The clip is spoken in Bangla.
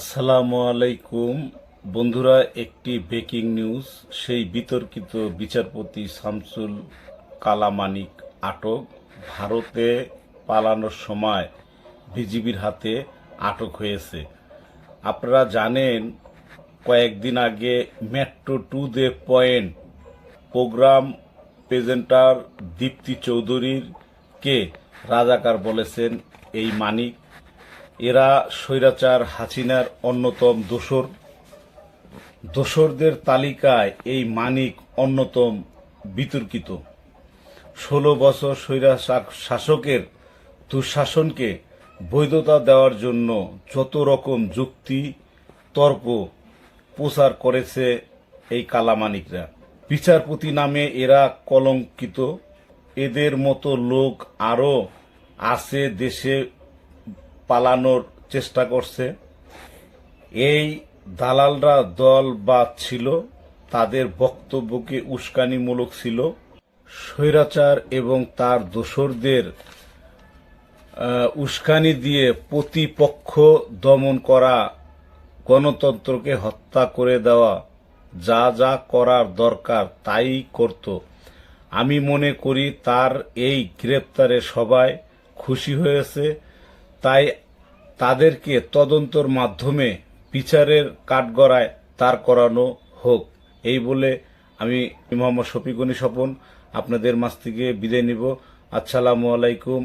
আসসালামু আলাইকুম। বন্ধুরা, একটি ব্রেকিং নিউজ। সেই বিতর্কিত বিচারপতি শামসুল কালামানিক আটক। ভারতে পালানোর সময় বিজিবির হাতে আটক হয়েছে। আপনারা জানেন, কয়েকদিন আগে metro to the point program presenter Dipti চৌধুরীর কে রাজাকার বলেছেন, এই মানিক এরা স্বৈরাচার, হাসিনার অন্যতম দোসর। দোসরদের তালিকায় এই মানিক অন্যতম বিতর্কিত। ষোলো বছর স্বৈরা শাসকের দুঃশাসনকে বৈধতা দেওয়ার জন্য যত রকম যুক্তি, তর্ক প্রচার করেছে এই কালামানিকরা। বিচারপতি নামে এরা কলঙ্কিত। এদের মতো লোক আরও আছে দেশে পালানোর চেষ্টা করছে। এই দালালরা দল বা ছিল, তাদের বক্তব্যকে উস্কানিমূলক ছিল। স্বৈরাচার এবং তার দোসরদের উস্কানি দিয়ে প্রতিপক্ষ দমন করা, গণতন্ত্রকে হত্যা করে দেওয়া, যা যা করার দরকার তাই করত। আমি মনে করি তার এই গ্রেপ্তারে সবাই খুশি হয়েছে। তাই তাদেরকে তদন্তর মাধ্যমে বিচারের কাঠগড়ায় তার করানো হোক। এই বলে আমি মোহাম্মদ শফিকুনি স্বপন, আপনাদের মাছ থেকে বিদায় নিব। আসসালামু আলাইকুম।